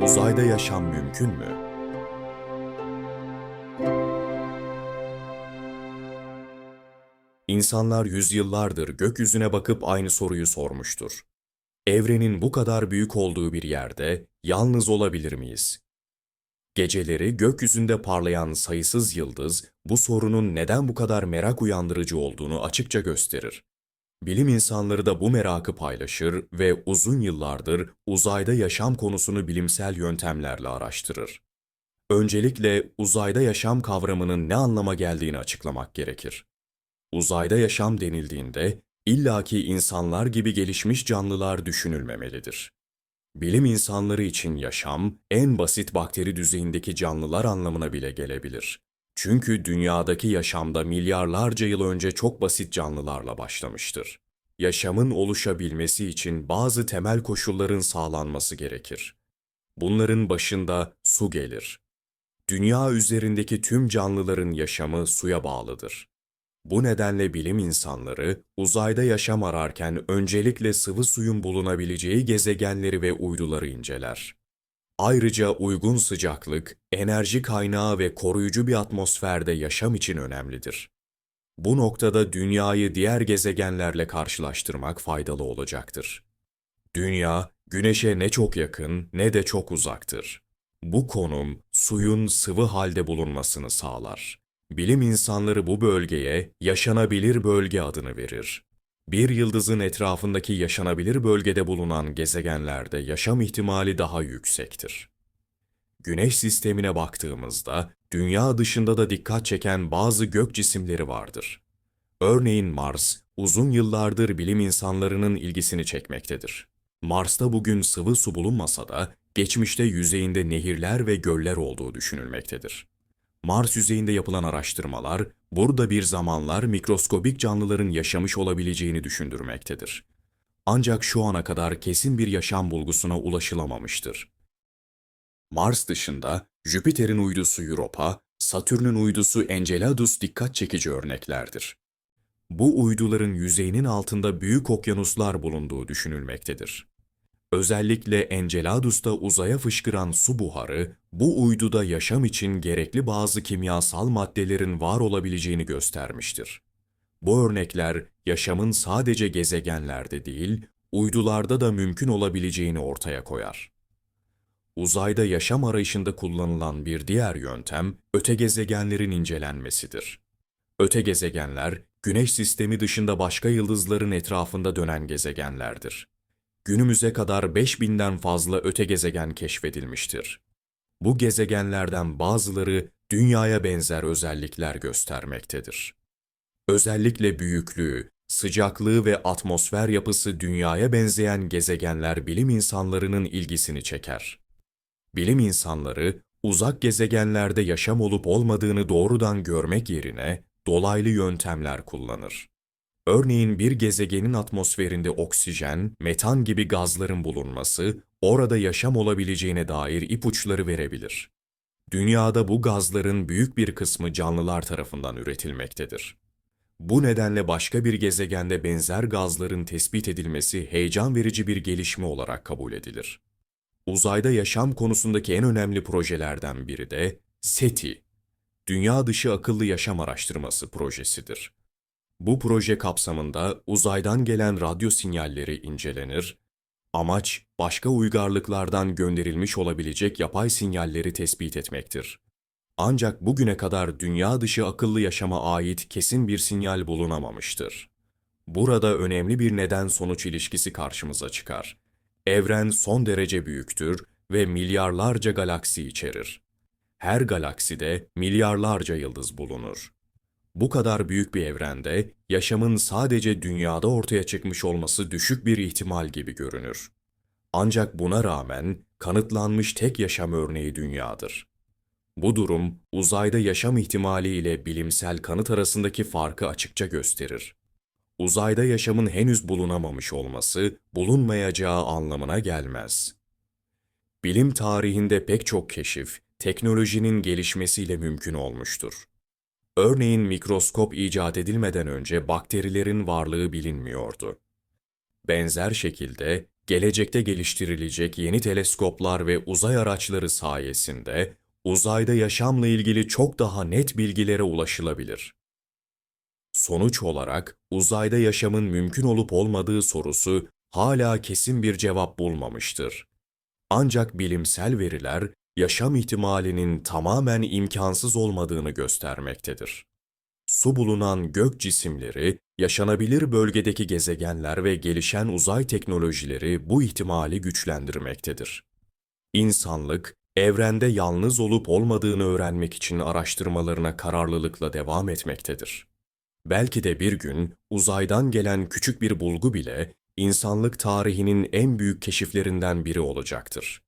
Uzayda yaşam mümkün mü? İnsanlar yüzyıllardır gökyüzüne bakıp aynı soruyu sormuştur. Evrenin bu kadar büyük olduğu bir yerde yalnız olabilir miyiz? Geceleri gökyüzünde parlayan sayısız yıldız bu sorunun neden bu kadar merak uyandırıcı olduğunu açıkça gösterir. Bilim insanları da bu merakı paylaşır ve uzun yıllardır uzayda yaşam konusunu bilimsel yöntemlerle araştırır. Öncelikle uzayda yaşam kavramının ne anlama geldiğini açıklamak gerekir. Uzayda yaşam denildiğinde illaki insanlar gibi gelişmiş canlılar düşünülmemelidir. Bilim insanları için yaşam en basit bakteri düzeyindeki canlılar anlamına bile gelebilir. Çünkü dünyadaki yaşamda milyarlarca yıl önce çok basit canlılarla başlamıştır. Yaşamın oluşabilmesi için bazı temel koşulların sağlanması gerekir. Bunların başında su gelir. Dünya üzerindeki tüm canlıların yaşamı suya bağlıdır. Bu nedenle bilim insanları uzayda yaşam ararken öncelikle sıvı suyun bulunabileceği gezegenleri ve uyduları inceler. Ayrıca uygun sıcaklık, enerji kaynağı ve koruyucu bir atmosferde yaşam için önemlidir. Bu noktada dünyayı diğer gezegenlerle karşılaştırmak faydalı olacaktır. Dünya, güneşe ne çok yakın ne de çok uzaktır. Bu konum suyun sıvı halde bulunmasını sağlar. Bilim insanları bu bölgeye yaşanabilir bölge adını verir. Bir yıldızın etrafındaki yaşanabilir bölgede bulunan gezegenlerde yaşam ihtimali daha yüksektir. Güneş sistemine baktığımızda dünya dışında da dikkat çeken bazı gök cisimleri vardır. Örneğin Mars, uzun yıllardır bilim insanlarının ilgisini çekmektedir. Mars'ta bugün sıvı su bulunmasa da geçmişte yüzeyinde nehirler ve göller olduğu düşünülmektedir. Mars yüzeyinde yapılan araştırmalar, burada bir zamanlar mikroskobik canlıların yaşamış olabileceğini düşündürmektedir. Ancak şu ana kadar kesin bir yaşam bulgusuna ulaşılamamıştır. Mars dışında Jüpiter'in uydusu Europa, Satürn'ün uydusu Enceladus dikkat çekici örneklerdir. Bu uyduların yüzeyinin altında büyük okyanuslar bulunduğu düşünülmektedir. Özellikle Enceladus'ta uzaya fışkıran su buharı, bu uyduda yaşam için gerekli bazı kimyasal maddelerin var olabileceğini göstermiştir. Bu örnekler yaşamın sadece gezegenlerde değil, uydularda da mümkün olabileceğini ortaya koyar. Uzayda yaşam arayışında kullanılan bir diğer yöntem, öte gezegenlerin incelenmesidir. Öte gezegenler, Güneş sistemi dışında başka yıldızların etrafında dönen gezegenlerdir günümüze kadar 5000'den fazla öte gezegen keşfedilmiştir. Bu gezegenlerden bazıları dünyaya benzer özellikler göstermektedir. Özellikle büyüklüğü, sıcaklığı ve atmosfer yapısı dünyaya benzeyen gezegenler bilim insanlarının ilgisini çeker. Bilim insanları uzak gezegenlerde yaşam olup olmadığını doğrudan görmek yerine dolaylı yöntemler kullanır. Örneğin bir gezegenin atmosferinde oksijen, metan gibi gazların bulunması, orada yaşam olabileceğine dair ipuçları verebilir. Dünyada bu gazların büyük bir kısmı canlılar tarafından üretilmektedir. Bu nedenle başka bir gezegende benzer gazların tespit edilmesi heyecan verici bir gelişme olarak kabul edilir. Uzayda yaşam konusundaki en önemli projelerden biri de SETI, Dünya Dışı Akıllı Yaşam Araştırması projesidir. Bu proje kapsamında uzaydan gelen radyo sinyalleri incelenir, amaç başka uygarlıklardan gönderilmiş olabilecek yapay sinyalleri tespit etmektir. Ancak bugüne kadar dünya dışı akıllı yaşama ait kesin bir sinyal bulunamamıştır. Burada önemli bir neden-sonuç ilişkisi karşımıza çıkar. Evren son derece büyüktür ve milyarlarca galaksi içerir. Her galakside milyarlarca yıldız bulunur. Bu kadar büyük bir evrende yaşamın sadece dünyada ortaya çıkmış olması düşük bir ihtimal gibi görünür. Ancak buna rağmen kanıtlanmış tek yaşam örneği dünyadır. Bu durum uzayda yaşam ihtimali ile bilimsel kanıt arasındaki farkı açıkça gösterir. Uzayda yaşamın henüz bulunamamış olması bulunmayacağı anlamına gelmez. Bilim tarihinde pek çok keşif teknolojinin gelişmesiyle mümkün olmuştur. Örneğin mikroskop icat edilmeden önce bakterilerin varlığı bilinmiyordu. Benzer şekilde gelecekte geliştirilecek yeni teleskoplar ve uzay araçları sayesinde uzayda yaşamla ilgili çok daha net bilgilere ulaşılabilir. Sonuç olarak uzayda yaşamın mümkün olup olmadığı sorusu hala kesin bir cevap bulmamıştır. Ancak bilimsel veriler yaşam ihtimalinin tamamen imkansız olmadığını göstermektedir. Su bulunan gök cisimleri, yaşanabilir bölgedeki gezegenler ve gelişen uzay teknolojileri bu ihtimali güçlendirmektedir. İnsanlık, evrende yalnız olup olmadığını öğrenmek için araştırmalarına kararlılıkla devam etmektedir. Belki de bir gün uzaydan gelen küçük bir bulgu bile insanlık tarihinin en büyük keşiflerinden biri olacaktır.